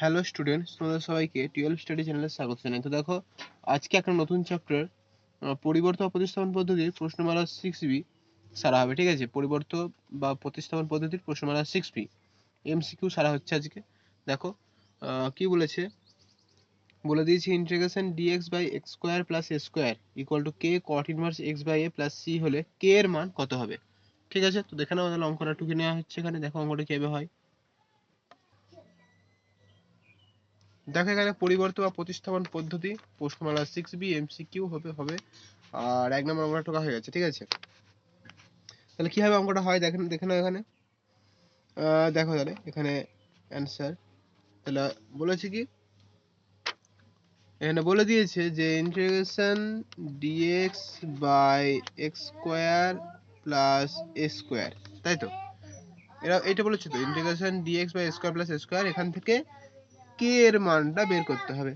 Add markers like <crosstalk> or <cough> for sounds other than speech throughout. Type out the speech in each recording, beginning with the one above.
Hello students তোমাদের সবাইকে twelve study চ্যানেলে স্বাগত জানাই। তো দেখো, আজকে একটা নতুন চ্যাপ্টার পরিবর্তন ও প্রতিস্থাপন পদ্ধতির প্রশ্নমালা সিক্স বি সারা হবে, ঠিক আছে? পরিবর্তন বা প্রতিস্থাপন পদ্ধতির প্রশ্নমালা সিক্স বি এমসিকিউ সারা হচ্ছে আজকে। দেখো কি বলেছে? বলে দিয়েছি integration dx by x square plus a square equal to k cot inverse x by a plus c হলে কে এর মান কত হবে? ঠিক আছে? তো দেখে নাও তাহলে অঙ্কটা টুকে নেওয়া হচ্ছে এখানে। দেখো, অঙ্কটা কীভাবে হয়? দেখো এখানে পরিবর্তন বা প্রতিস্থাপন পদ্ধতি প্রশ্নমালা সিক্স বি এমসিকিউ হবে হবে। আর এক নম্বর অঙ্কটা টোকা হয়ে গেছে, ঠিক আছে? তাহলে কীভাবে অঙ্কটা হয় দেখেন, দেখে নাও এখানে। দেখো তাহলে, এখানে অ্যান্সার তাহলে বলেছে কি? এখানে বলে দিয়েছে যে integration dx by x square plus a square তাই তো? এরা, এটা বলেছে তো integration dx by square plus square এখান থেকে কে এর মানটা বের করতে হবে।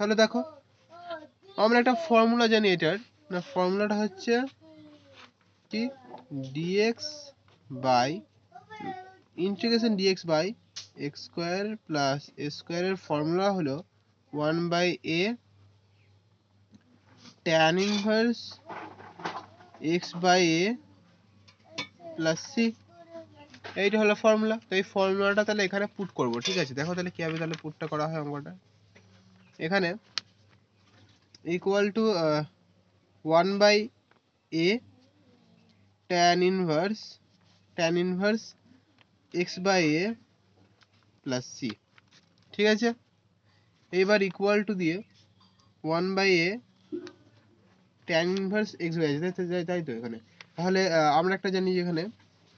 তাহলে দেখো, আমরা একটা ফর্মুলা জানি এটার। না ফর্মুলাটা হচ্ছে কি? Dx by integration dx by x square plus a স্কোয়ারের ফর্মুলা হলো one by a tan inverse x by a plus c এইটা হলো ফর্মুলা তো এই ফর্মুলাটা তাহলে এখানে পুট করব, ঠিক আছে? দেখো তাহলে কীভাবে তাহলে পুটটা করা হয় অঙ্কটা। এখানে equal to one by a tan inverse tan inverse x by a plus c ঠিক আছে? এইবার ইকুয়াল টু দিয়ে one by a tan inverse x by তাই তো এখানে। তাহলে আমরা একটা জানি যে এখানে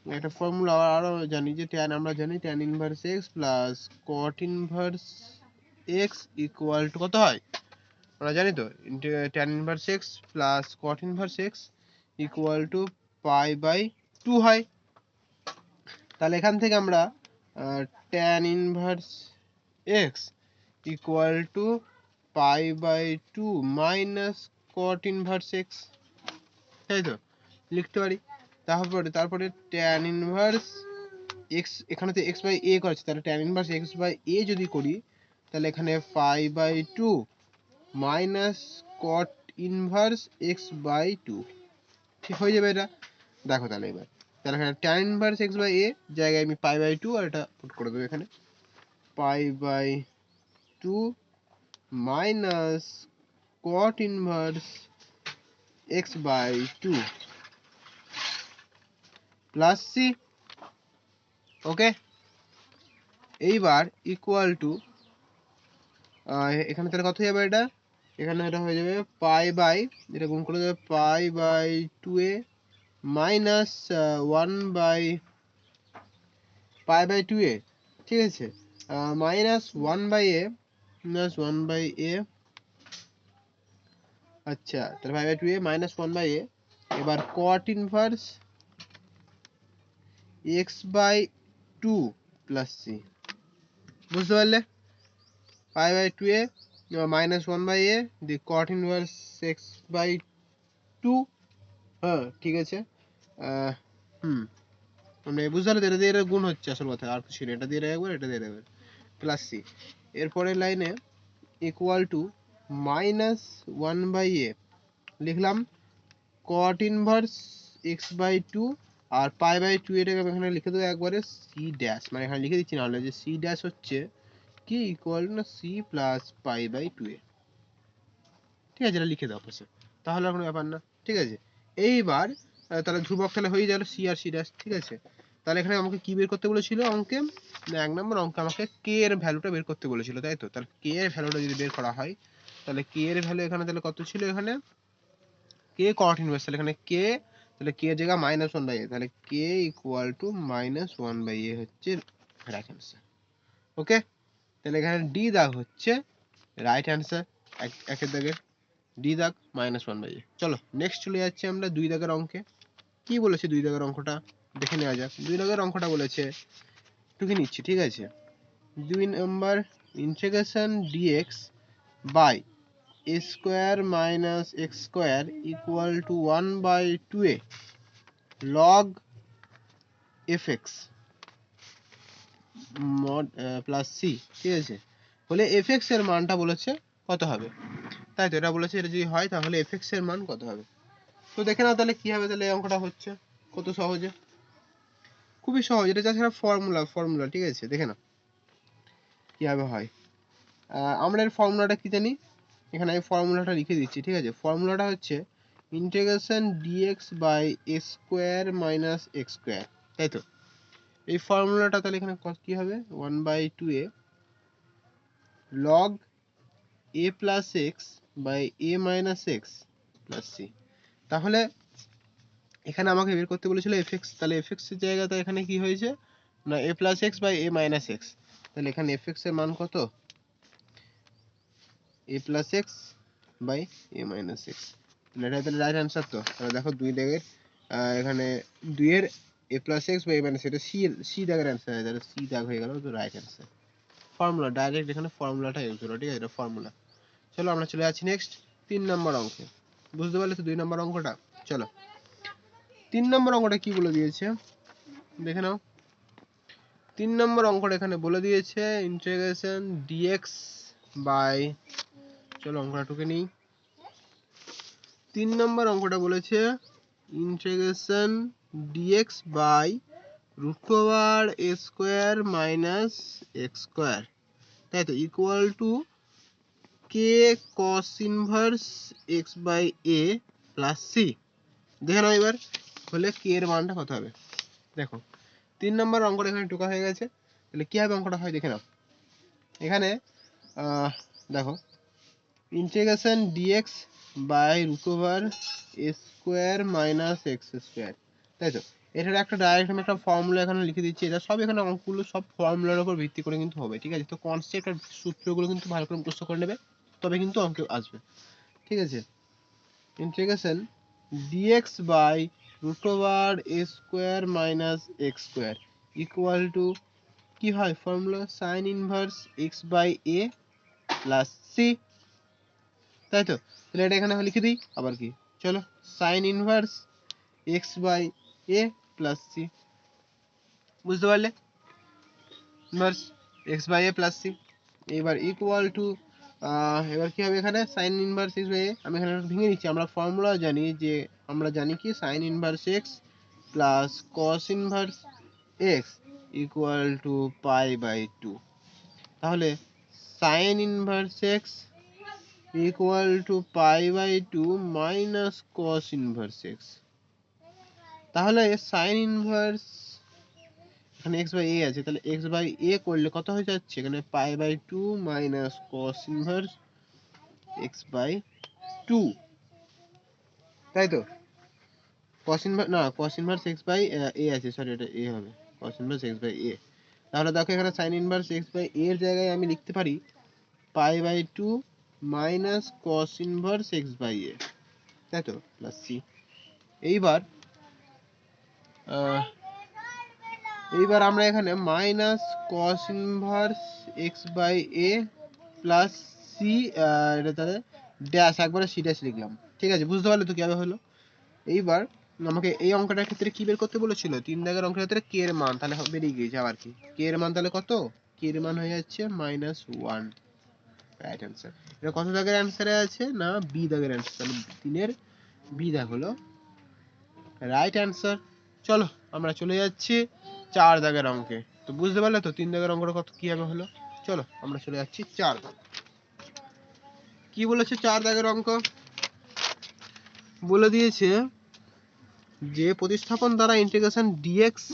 একটা ফর্মুলা আরও জানি যে ট্যান আমরা জানি tan inverse x plus cot inverse x equal to কত হয়? আমরা জানি তো tan inverse x plus cot inverse x equal to pi by two হয়। তাহলে এখান থেকে আমরা tan inverse x equal to pi by two minus cot inverse x তাই তো? লিখতে পারি? তারপরে তারপরে ট্যান ইনভার্স এক্স এখানে তো এক্স বাই এ করেছে, তাহলে tan inverse x by a যদি করি, তাহলে এখানে pi by two minus cot inverse x by two ঠিক হয়ে যাবে এটা? দেখো তাহলে এবার, তাহলে এখানে tan inverse x by a জায়গায় আমি পাই বাই টু আর এটা পুট করে দেবো এখানে pi by two minus cot inverse x by two plus c okay এইবার ইকুয়াল টু এখানে তাহলে কত হয়ে যাবে এটা? এখানে এটা হয়ে যাবে পাই বাই এটা গুণ করে যাবে pi by two a minus one by pi by two a ঠিক আছে? Minus one by a minus one by a আচ্ছা তাহলে pi by two a minus one by a এবার cot inverse x by two plus c বুঝতে পারলে? Pi by two a minus one by a the cot inverse x by two হ্যাঁ ঠিক আছে? হুম। মানে বুঝতে পারলে এটা দিয়ে এটা গুণ হচ্ছে আসল কথা। আর কিছু এটা দিয়ে একবার, এটা দিয়ে একবার প্লাস সি এরপরের লাইনে equal to minus one by a লিখলাম cot inverse x by two R pi by two এটাকে এখানে লিখে দেবো একবারে সি ড্যাশ মানে এখানে লিখে দিচ্ছি নাহলে যে সি ড্যাশ হচ্ছে কি ইকুয়াল না c plus pi by two a ঠিক আছে, এটা লিখে দাও পাশে তাহলে কোনো ব্যাপার না। ঠিক আছে? এইবার তাহলে ধ্রুবক তাহলে হয়ে গেল সি আর সি ড্যাশ ঠিক আছে? তাহলে এখানে আমাকে কি বের করতে বলেছিল অঙ্কে? না এক নম্বর অঙ্কে আমাকে কে এর ভ্যালুটা বের করতে বলেছিল, তাই তো? তাহলে কে এর ভ্যালুটা যদি বের করা হয়, তাহলে কে এর ভ্যালু এখানে তাহলে কত ছিল এখানে? কে কট ইনভার্স তাহলে এখানে কে তাহলে কে জায়গা মাইনাস ওয়ান বাই এ তাহলে k equal to minus one by a হচ্ছে রাইট অ্যান্সার ওকে তাহলে এখানে ডি দাগ হচ্ছে রাইট অ্যান্সার একের দাগের ডি দাগ মাইনাস ওয়ান বাই এ চলো নেক্সট চলে যাচ্ছি আমরা দুই দাগের অঙ্কে। কি বলেছে দুই দাগের অঙ্কটা? দেখে নেওয়া যাক। দুই দাগের অঙ্কটা বলেছে, টুকে নিচ্ছি, ঠিক আছে? দুই নম্বর integration dx by a square minus x square equal to 1 by 2a log fx mod plus c, ঠিক আছে? বলে এফ এক্সের মানটা বলেছে কত হবে? তাই তো, এটা বলেছে, এটা যদি হয় তাহলে এফ এক্সের মান কত হবে? তো দেখে নাও তাহলে কি হবে তাহলে এই অঙ্কটা হচ্ছে, কত সহজে? খুবই সহজ, এটা জাস্ট একটা ফর্মুলা ফর্মুলা ঠিক আছে? দেখে নাও, কীভাবে হয়। আমরা এর ফর্মুলাটা কি জানি এখানে আমি ফর্মুলাটা লিখে দিচ্ছি, ঠিক আছে? ফর্মুলাটা হচ্ছে integration dx by a square minus x square তাই তো? এই ফর্মুলাটা তাহলে এখানে কি হবে? One by two a log a plus x by a minus x plus c তাহলে এখানে আমাকে বের করতে বলেছিল এফ এক্স তাহলে এফ এক্সের জায়গাতে এখানে কি হয়েছে? না a plus x by a minus x তাহলে এখানে এফ এক্সের মান কত? A plus x by a minus x এটা তাহলে রাইট অ্যান্সার তো। তাহলে দেখো দুই দাগের এখানে দুইয়ের a plus x by a minus এটা সি সি দাগের অ্যান্সার তাহলে সি দাগ হয়ে গেল তো রাইট অ্যান্সার ফর্মুলা ডাইরেক্ট এখানে ফর্মুলাটা ইউজ হলো, ঠিক আছে? এটা ফর্মুলা চলো আমরা চলে যাচ্ছি নেক্সট তিন নম্বর অঙ্কে বুঝতে পারলে তো দুই নম্বর অঙ্কটা? চলো। তিন নম্বর অঙ্কটা কি বলে দিয়েছে? দেখে নাও। তিন নম্বর অঙ্কটা এখানে বলে দিয়েছে ইন্টিগ্রেশন ডিএক্স বাই চলো অঙ্কটা টুকে নিই। তিন নম্বর অঙ্কটা বলেছে integration dx by root over a square minus x square তাই তো equal to k cos inverse x by a plus c দেখে নাও এবার, হলে কে এর মানটা কত হবে? দেখো, তিন নম্বর অঙ্কটা এখানে টোকা হয়ে গেছে, তাহলে কীভাবে অঙ্কটা হয় দেখে নাও। এখানে দেখো integration dx by root over square minus x square তাই তো? এটার একটা ডাইরেক্ট আমি একটা ফর্মুলা এখানে লিখে দিচ্ছি। এটা সব এখানে অঙ্কগুলো সব ফর্মুলার উপর ভিত্তি করে কিন্তু হবে, ঠিক আছে? তো কনসেপ্ট আর সূত্রগুলো কিন্তু ভালো করে মুখস্থ করে নেবে, তবে কিন্তু অঙ্কে আসবে। ঠিক আছে? Integration dx by root over a square minus x square equal to কি হয়? Formula sine inverse x by a plus c তাই তো? তাহলে এটা এখানে লিখে দিই, আবার কি? চলো sine inverse x by a plus c বুঝতে পারলে? Inverse x by a plus c এবার ইকুয়াল টু এবার কি হবে এখানে? Sine inverse x by a আমি এখানে ভেঙে নিচ্ছি। আমরা ফর্মুলা জানি যে, আমরা জানি কি? Sine inverse x plus cos inverse x equal to pi by two তাহলে sine inverse x equal to pi by two minus cos inverse x তাহলে সাইন ইনভার্স এখানে এক্স বাই এ আছে, তাহলে এক্স বাই এ করলে কত হয়ে যাচ্ছে? এখানে pi by two minus cos inverse x by two তাই তো? কস ইনভার্স না cos inverse x by a আছে সরি এটা এ হবে। Cos inverse x by a তাহলে দেখো এখানে সাইন ইনভার্স এক্স বাই এর জায়গায় আমি লিখতে পারি pi by two minus cos inverse x by a তাই তো? প্লাস সি এইবার এইবার আমরা এখানে minus cos inverse x by a plus c এটা তাহলে ড্যাশ একবারে সি ড্যাশ লিখলাম। ঠিক আছে? বুঝতে পারলে তো কীভাবে হলো? এইবার আমাকে এই অঙ্কটার ক্ষেত্রে কি বের করতে বলেছিল? তিন দাগের অঙ্কের ক্ষেত্রে কে এর মান, তাহলে বেরিয়ে গিয়েছে আবার কি? কে এর মান তাহলে কত? কে এর মান হয়ে যাচ্ছে মাইনাস ওয়ান রাইট অ্যান্সার এটা কত দাগের অ্যান্সারে আছে? না বি দাগের অ্যান্সার তাহলে তিনের বি দাগ হলো রাইট অ্যান্সার চলো, আমরা চলে যাচ্ছি চার দাগের অঙ্কে। তো বুঝতে পারলে তো তিন দাগের অঙ্কটা কত কীভাবে হলো? চলো, আমরা চলে যাচ্ছি চার দাগ। কি বলেছে চার দাগের অঙ্ক? বলে দিয়েছে যে প্রতিস্থাপন দ্বারা integration dx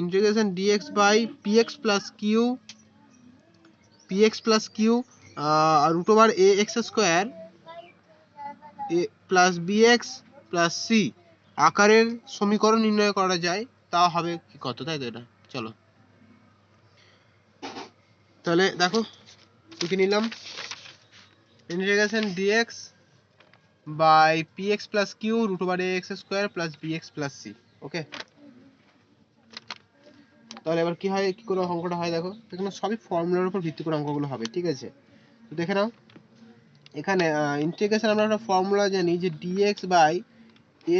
integration dx by px plus q px plus q root over a x square a plus bx plus c আকারের সমীকরণ নির্ণয় করা যায় তা হবে কি কত? তাই তো এটা? চলো। তাহলে দেখো, লিখে নিলাম। Integration dx by px plus q root over x square plus bx plus c okay তাহলে এবার কি হয়, কি করে অঙ্কটা হয় দেখো? এখানে সবই ফর্মুলার উপর ভিত্তি করে অঙ্কগুলো হবে, ঠিক আছে? দেখে নাও। এখানে ইন্টিগ্রেশন আমরা একটা ফর্মুলা জানি যে dx by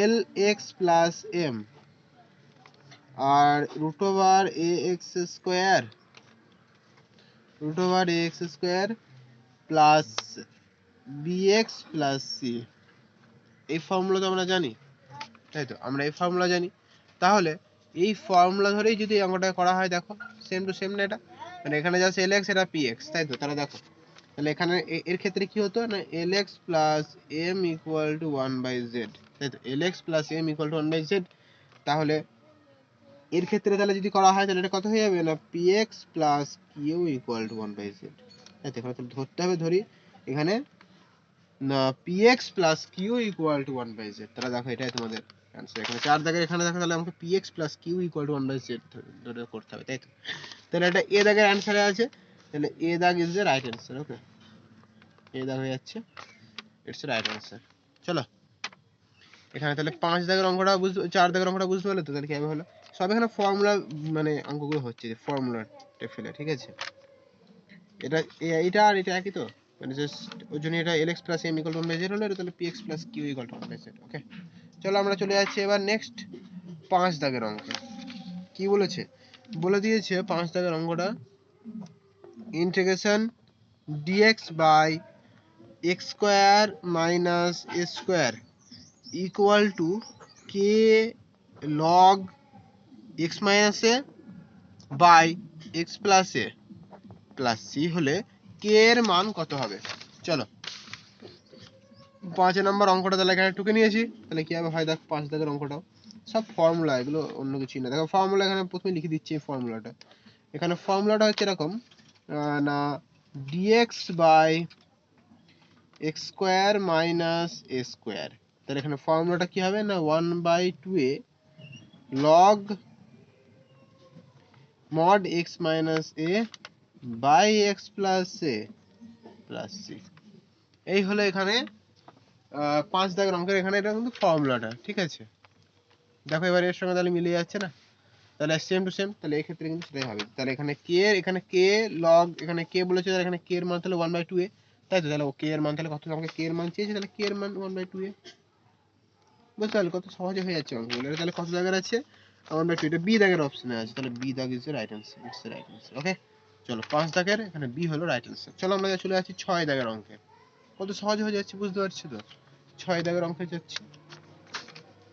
l x plus m R root over a x square root over a x square plus b x plus c এই ফর্মুলা তো আমরা জানি, তাই তো? আমরা এই ফর্মুলা জানি। তাহলে এই ফর্মুলা ধরেই যদি অঙ্কটা করা হয়, দেখো সেম টু সেম না এটা? মানে এখানে যা এল এক্স এটা পি এক্স তাই তো? তাহলে দেখো তাহলে এখানে এর ক্ষেত্রে কি হতো? না l x plus m equal to one by z তাই তো l x plus m equal to one by z তাহলে এর ক্ষেত্রে তাহলে যদি করা হয়, তাহলে এটা কত হয়ে যাবে? না p x plus q equal to one by z তাই তো, এখানে তাহলে ধরতে হবে, ধরি এখানে, না p x plus q equal to one by z তাহলে দেখো, এটাই তোমাদের অ্যান্সার এখানে চার দাগের, এখানে দেখো, তাহলে আমাকে p x plus q equal to one by z ধরে করতে হবে, তাই তো? তাহলে এটা এ দাগের অ্যান্সারে আছে। তাহলে এ দাগ is the right answer okay a দাগ হয়ে যাচ্ছে ইটস রাইট অ্যান্সার চলো, এখানে তাহলে পাঁচ দাগের অঙ্কটা বুঝতে, চার দাগের অঙ্কটা বুঝতে পারলে তো তাহলে কীভাবে হলো? সব এখানে ফর্মুলা মানে অঙ্কগুলো হচ্ছে যে ফর্মুলা ফেলে, ঠিক আছে? এটা এটা আর এটা একই তো? মানে জাস্ট ওই জন্য এটা l x plus m equal to z হলো, এটা তাহলে p x plus q equal to okay চলো আমরা চলে যাচ্ছি এবার নেক্সট পাঁচ দাগের অঙ্ক। কি বলেছে? বলে দিয়েছে পাঁচ দাগের অঙ্কটা integration dx by x square minus a square equal to k log x minus a by x plus a plus c হলে কে এর মান কত হবে? চলো, পাঁচ নম্বর অঙ্কটা তাহলে এখানে টুকে নিয়েছি। তাহলে কি হবে? হয় দেখ, পাঁচ দাগের অঙ্কটাও। সব ফর্মুলা এগুলো অন্য কিছুই না দেখো ফর্মুলা এখানে প্রথমে লিখে দিচ্ছি ফর্মুলাটা এখানে ফর্মুলাটা হচ্ছে এরকম। না dx by x square minus a square তাহলে এখানে ফর্মুলাটা কি হবে না one by two a log mod x minus a by x plus a plus c এই হলো এখানে পাঁচ দাগের অঙ্কের এখানে এটা কিন্তু ফর্মুলাটা ঠিক আছে? দেখো এবার এর সঙ্গে তাহলে মিলে যাচ্ছে না? তাহলে সেম টু সেম তাহলে এই ক্ষেত্রে কিন্তু সেটাই হবে। তাহলে এখানে কে এর, এখানে কে লগ এখানে কে বলেছে, তাহলে এখানে কে এর মান তাহলে ওয়ান বাই টু এ তাই তো? তাহলে ও কে এর মান তাহলে কত? আমাকে কে এর মান চেয়েছে, তাহলে কে এর মান ওয়ান বাই টু এ বুঝতে পারলে কত সহজে হয়ে যাচ্ছে অঙ্কগুলো তাহলে কত দাগের আছে? ওয়ান বাই টু এটা বি দাগের অপশনে আছে। তাহলে বি দাগ is right answer it's right answer okay চলো, পাঁচ দাগের, এখানে বি হলো রাইট অ্যান্সার চলো, আমরা চলে যাচ্ছি ছয় দাগের অঙ্কে। কত সহজ হয়ে যাচ্ছে বুঝতে পারছি তো? ছয় দাগের অঙ্কে যাচ্ছি।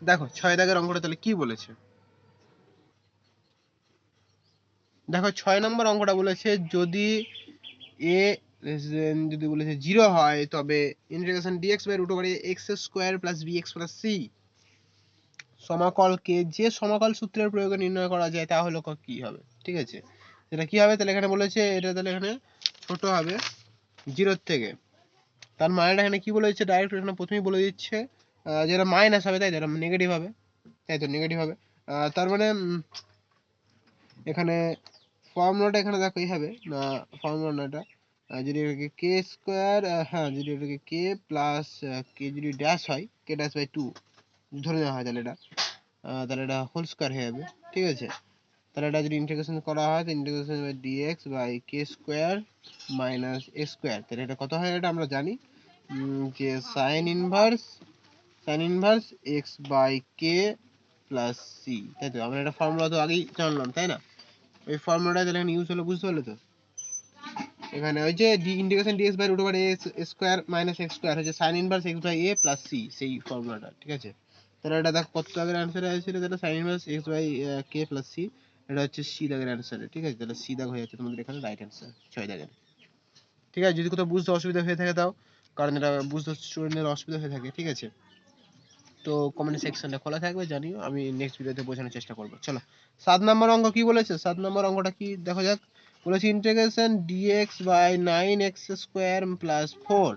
দেখো, ছয় দাগের অঙ্কটা তাহলে কি বলেছে? দেখো ছয় নম্বর অঙ্কটা বলেছে যদি এ যদি বলেছে জিরো হয়, তবে integration dx by root over x square plus b x plus c সমাকলকে যে সমাকল সূত্রের প্রয়োগে নির্ণয় করা যায়, তা হলো কি হবে? ঠিক আছে? সেটা কি হবে? তাহলে এখানে বলেছে, এটা তাহলে এখানে ছোট হবে জিরোর থেকে। তার মানেটা এখানে কি বলেছে ডাইরেক্ট এখানে প্রথমেই বলে দিচ্ছে যেটা মাইনাস হবে, তাই তো? নেগেটিভ হবে। তাই তো? নেগেটিভ হবে। তার মানে এখানে ফর্মুলাটা এখানে দেখো এই হবে। না ফর্মুলাটা যদি এটাকে কে স্কোয়ার হ্যাঁ যদি এটাকে কে প্লাস কে যদি ড্যাশ হয় কে ড্যাশ বাই টু ধরে নেওয়া হয় তাহলে এটা। তাহলে এটা হোল স্কোয়ার হয়ে যাবে। ঠিক আছে? তাহলে এটা যদি ইন্টিগ্রেশন করা হয় তো integration by dx by k square minus a square তাহলে এটা কত হয় এটা আমরা জানি। যে sine inverse sine inverse x by k plus c তাই তো? আমরা এটা ফর্মুলা তো আগেই জানলাম, তাই না? ওই ফর্মুলাটা তাহলে ইউজ হলো, বুঝতে পারলে তো? এখানে ওই যে d integration dx by root over a square minus x square হচ্ছে sine inverse x by a plus c সেই ফর্মুলাটা ঠিক আছে? তাহলে এটা দেখ, কত আগের অ্যান্সার আসছিল, তাহলে sine inverse x by k plus c এটা হচ্ছে সি দাগের অ্যান্সার ঠিক আছে? তাহলে সি দাগ হয়ে যাচ্ছে তোমাদের এখানে রাইট অ্যান্সার ছয় দাগের ঠিক আছে? যদি কোথাও বুঝতে অসুবিধা হয়ে থাকে তাও, কারণ এটা বুঝতে স্টুডেন্টের অসুবিধা হয়ে থাকে, ঠিক আছে? তো কমেন্ট সেকশনটা খোলা থাকবে, জানিও, আমি নেক্সট ভিডিওতে বোঝানোর চেষ্টা করব। চলো, সাত নম্বর অঙ্ক কি বলেছে? সাত নম্বর অঙ্কটা কি? দেখো যাক, বলেছে integration dx by nine x square plus four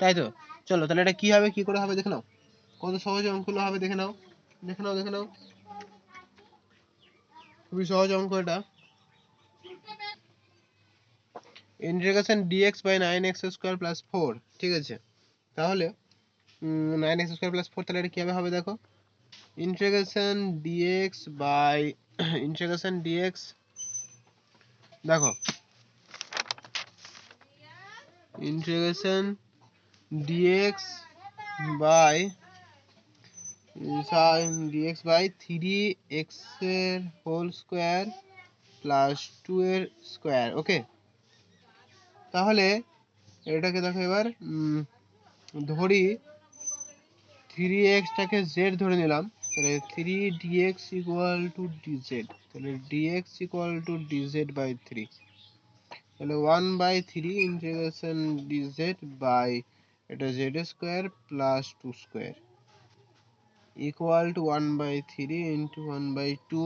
তাই তো? চলো, তাহলে এটা কি হবে? কি করে হবে? দেখে নাও। কত সহজ অঙ্কগুলো হবে দেখে নাও। দেখে নাও দেখে নাও। খুবই সহজ অঙ্ক এটা। Integration dx by nine x square plus four ঠিক আছে? তাহলে nine x square plus four তাহলে এটা কীভাবে হবে দেখো? Integration dx by integration dx দেখো। Integration dx by dx by three এক্সের হোল স্কোয়ার প্লাস টু এর স্কোয়ার ওকে তাহলে এটাকে দেখো এবার ধরি থ্রি এক্সটাকে জেড ধরে নিলাম, তাহলে three dx equal to dz তাহলে dx equal to dz by three তাহলে one by three integration dz by এটা z square plus two square equal to one by three into one by two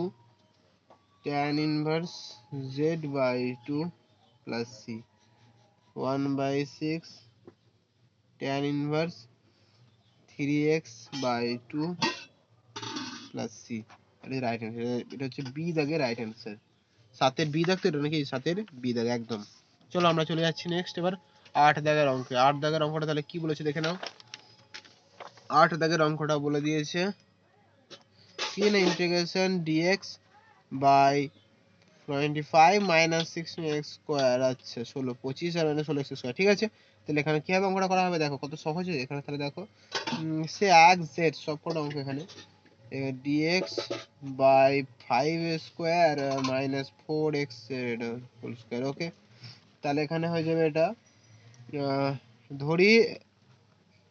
tan inverse z by 2 plus c 1 by 6 tan inverse 3x by 2 plus c. এটা right answer এটা হচ্ছে B দাগে right answer সাতের B দাগ তো এটা নাকি? সাতের বি দাগ, একদম। চলো আমরা চলে যাচ্ছি নেক্সট এবার আট দাগের অঙ্কে। আট দাগের অঙ্কটা তাহলে কি বলেছে দেখে নাও। আট দাগের অঙ্কটা বলে দিয়েছে কি না integration dx by twenty five minus six x square আচ্ছা ষোলো, পঁচিশ আর মানে ষোলো এক্স স্কোয়ার ঠিক আছে? তাহলে এখানে কীভাবে অঙ্কটা করা হবে? দেখো, কত সহজে এখানে তাহলে দেখো সে এক জেড সব কটা অঙ্ক এখানে। Dx by five square minus four x whole square okay তাহলে এখানে হয়ে যাবে এটা ধরি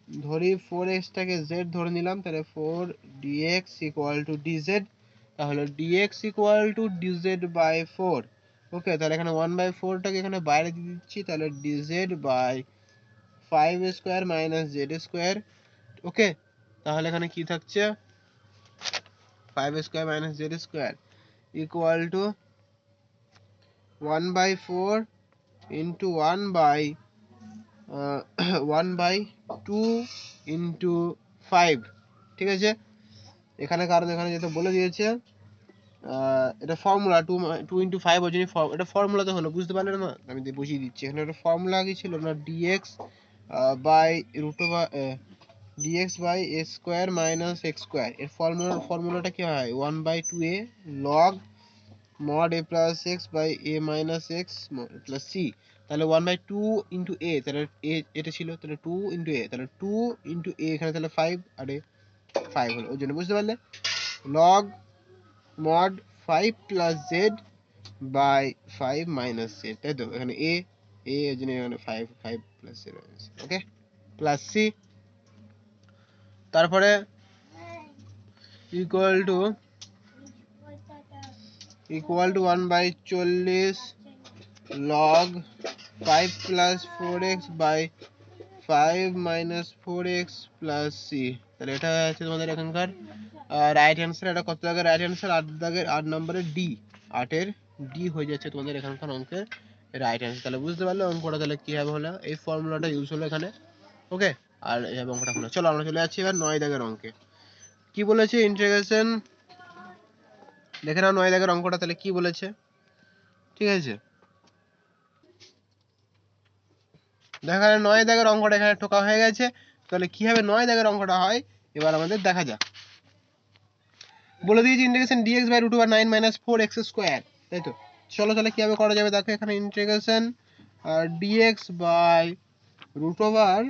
ধরি ফোর এক্সটাকে জেড ধরে নিলাম, তাহলে four dx equal to dz তাহলে dx equal to dz by four okay তাহলে এখানে ওয়ান বাই ফোরটাকে এখানে বাইরে দিয়ে দিচ্ছি, তাহলে dz by five square minus z square okay তাহলে এখানে কি থাকছে? Five square minus z square equal to one by four into one by one by two into five ঠিক আছে? এখানে কারণ এখানে যেটা বলে দিয়েছে এটা formula two two into five ওই জন্য এটা ফর্মুলাতে হলো, বুঝতে পারলে না? আমি বুঝিয়ে দিচ্ছি। এখানে একটা ফর্মুলা কি ছিল? না dx by root over dx by a square minus x square এর ফর্মুলা ফর্মুলাটা কি হয়? One by two a log mod a plus x by a minus x plus c তাহলে one by two into a তাহলে a এটা ছিল, তাহলে two into a তাহলে টু ইন্টু এ এখানে তাহলে ফাইভ আর এ ফাইভ হলো। ওই জন্য বুঝতে পারলে? Log mod five plus z by five minus z তাই তো? এখানে এ এ এর জন্য এখানে five five plus z okay plus c তারপরে equal to equal to one by চল্লিশ log five plus four x by five minus four x plus c তাহলে এটা আছে তোমাদের এখানকার রাইট অ্যান্সার এটা কত দাগের? রাইট অ্যান্সার আট দাগের, আট নম্বরের ডি আটের ডি হয়ে যাচ্ছে তোমাদের এখানকার অঙ্কের। রাইট অ্যান্সার তাহলে বুঝতে পারলে অঙ্কটা তাহলে কীভাবে হলো? এই ফর্মুলাটা ইউজ হলো এখানে ওকে আর এইভাবে অঙ্কটা হলো। চলো আমরা চলে যাচ্ছি এবার নয় দাগের অঙ্কে। কি বলেছে ইন্টিগ্রেশন দেখে নাও নয় দাগের অঙ্কটা তাহলে কি বলেছে? ঠিক আছে? দেখা যায় নয় দাগের অঙ্কটা এখানে টোকা হয়ে গেছে। তাহলে কীভাবে নয় দাগের অঙ্কটা হয়। এবার আমাদের দেখা যাক। বলে দিয়েছি integration dx by root over nine minus four x square তাই তো? চলো তাহলে কীভাবে করা যাবে দেখো এখানে integration dx by root over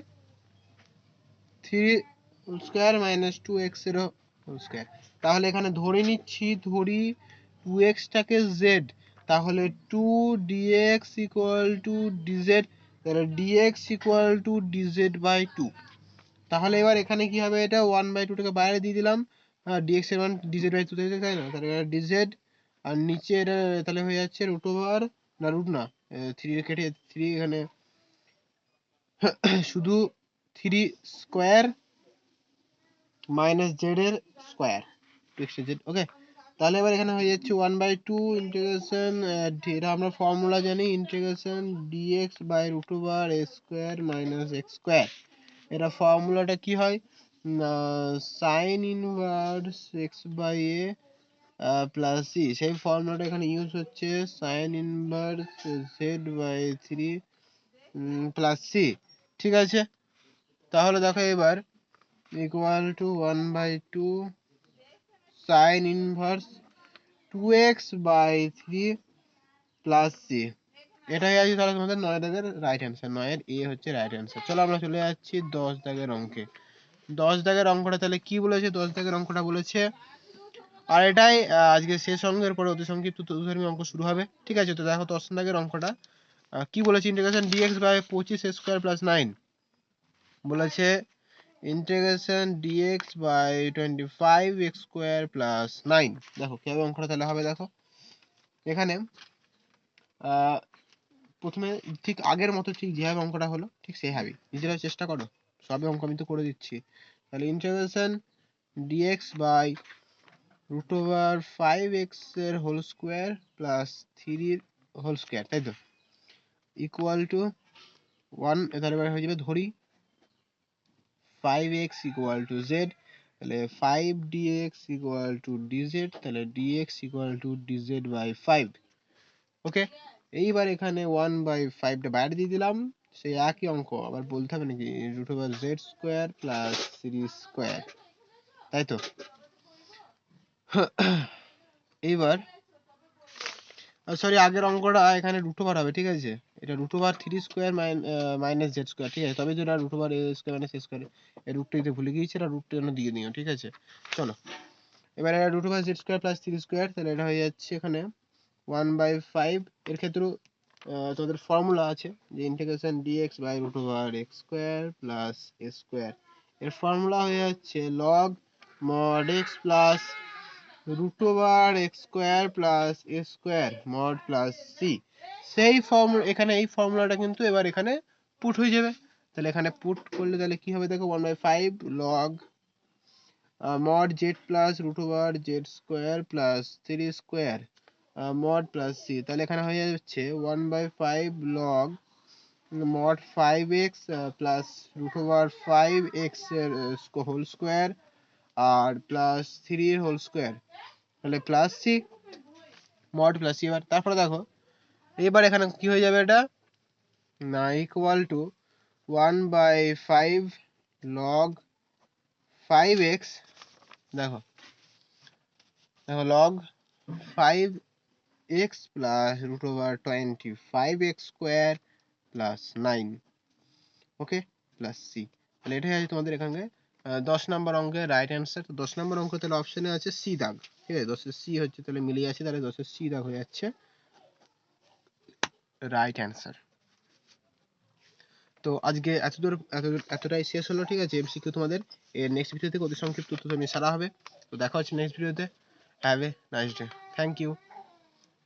three square minus two এক্সের হোল স্কোয়ার তাহলে এখানে ধরে নিচ্ছি, ধরি টু এক্সটাকে জেড তাহলে two dx equal to dz তাহলে dx equal to dz by two তাহলে এবার এখানে কি হবে এটা? ওয়ান বাই টুটাকে বাইরে দিয়ে দিলাম। ডিএক্স এর মান ডিজেড বাই টু তাই না। তাহলে ডিজেড আর নিচে এটা তাহলে হয়ে যাচ্ছে রুট ওভার না রুট না থ্রি কেটে থ্রি এখানে <clears throat> শুধু থ্রি স্কোয়ার মাইনাস জেড এর স্কোয়ার এক্স জেড ওকে তাহলে এবার এখানে হয়ে যাচ্ছে ওয়ান বাই টু ইন্টিগ্রেশন এটা আমরা ফর্মুলা জানি integration dx by root over a square minus x square এটা ফর্মুলাটা কি হয়? Sine inverse x by a plus c সেই ফর্মুলাটা এখানে ইউজ হচ্ছে sine inverse z by three plus c ঠিক আছে? তাহলে দেখো এবার equal to one by two sine inverse two x by three plus c এটাই আছে তাহলে তোমাদের নয় দাগের রাইট অ্যান্সার নয়ের এ হচ্ছে রাইট অ্যান্সার চলো আমরা চলে যাচ্ছি দশ দাগের অঙ্কে। দশ দাগের অঙ্কটা তাহলে কি বলেছে? দশ দাগের অঙ্কটা বলেছে আর এটাই আজকে শেষ অঙ্ক এরপরে অতি সংক্ষিপ্ত তথ্যধর্মী অঙ্ক শুরু হবে। ঠিক আছে, তো দেখো দশ দাগের অঙ্কটা। কি বলেছে ইন্টিগ্রেশন ডিএক্স বাই পঁচিশ স্কোয়ার প্লাস নাইন বলেছে integration dx by twenty five x square plus nine দেখো, কীভাবে অঙ্কটা তাহলে হবে দেখো। এখানে প্রথমে ঠিক আগের মতো ঠিক যেভাবে অঙ্কটা হলো, ঠিক সেইভাবেই নিজেরা চেষ্টা করো, সবই অঙ্ক আমি তো করে দিচ্ছি। তাহলে integration dx by root over five এক্সের হোল স্কোয়ার প্লাস থ্রির হোল স্কোয়ার তাই তো? ইকুয়াল টু ওয়ান তাহলে এবার হয়ে যাবে ধরি। Five x equal to z তাহলে five dx equal to dz তাহলে dx equal to dz by five okay এইবার এখানে ওয়ান বাই ফাইভটা বাইরে দিয়ে দিলাম, সেই একই অঙ্ক, আবার বলতে হবে নাকি root over z square plus three square তাই তো? এইবার সরি আগের অঙ্কটা এখানে রুট ওভার হবে, ঠিক আছে? এটা root over three square minus z square ঠিক আছে? তবে যেটা root over a square minus a square এই রুটটা ভুলে গিয়েছি, এটা রুটটা জন্য দিয়ে দিও ঠিক আছে? চলো। এবার এটা root over z square plus three square তাহলে এটা হয়ে যাচ্ছে এখানে ওয়ান বাই ফাইভ এর ক্ষেত্রেও তোমাদের ফর্মুলা আছে যে integration dx by root over x square plus a square এর ফর্মুলা হয়ে যাচ্ছে log mod x plus root over x square plus a square mod plus c সেই ফর্মুলা এখানে এই ফর্মুলাটা কিন্তু এবার এখানে পুট হয়ে যাবে। তাহলে এখানে পুট করলে তাহলে কি হবে দেখো one by five log mod z plus root over z square plus three square mod plus c তাহলে এখানে হয়ে যাচ্ছে one by five log mod five x plus over five এক্সের হোল স্কোয়ার আর প্লাস থ্রি এর whole square তাহলে plus c mod plus c এবার তারপরে দেখো এবার এখানে কি হয়ে যাবে এটা? না equal to one by five log five x দেখো দেখো log five x plus root over twenty five x square plus nine okay plus c তাহলে এটাই আছে তোমাদের এখানে আহ, দশ নম্বর অঙ্কের রাইট অ্যান্সার তো দশ নম্বর অঙ্ক তাহলে অপশনে আছে সি দাগ, ঠিক আছে? দশের সি হচ্ছে তাহলে মিলিয়ে আছে তাহলে দশের সি দাগ হয়ে যাচ্ছে রাইট অ্যান্সার তো আজকে এতদূর এতদূর এতটাই শেষ হলো, ঠিক আছে? এমসিকিউ তোমাদের। এর নেক্সট ভিডিও থেকে অতি সংক্ষিপ্ত উত্তর তুমি সারা হবে। তো দেখা হচ্ছে নেক্সট ভিডিওতে have a nice day thank you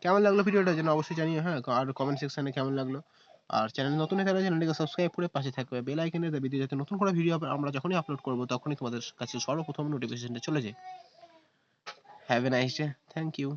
কেমন লাগল ভিডিওটা যেন অবশ্যই জানিও হ্যাঁ? আর কমেন্ট সেকশানে কেমন লাগল? আর চ্যানেল নতুন হয়ে থাকলে চ্যানেলটিকে সাবস্ক্রাইব করে পাশে থাকবে বেল আইকনে দেবে দিয়ে যাতে নতুন করে ভিডিও আমরা যখনই আপলোড করব, তখনই তোমাদের কাছে সর্বপ্রথম নোটিফিকেশনটা চলে যায়। Have a nice day thank you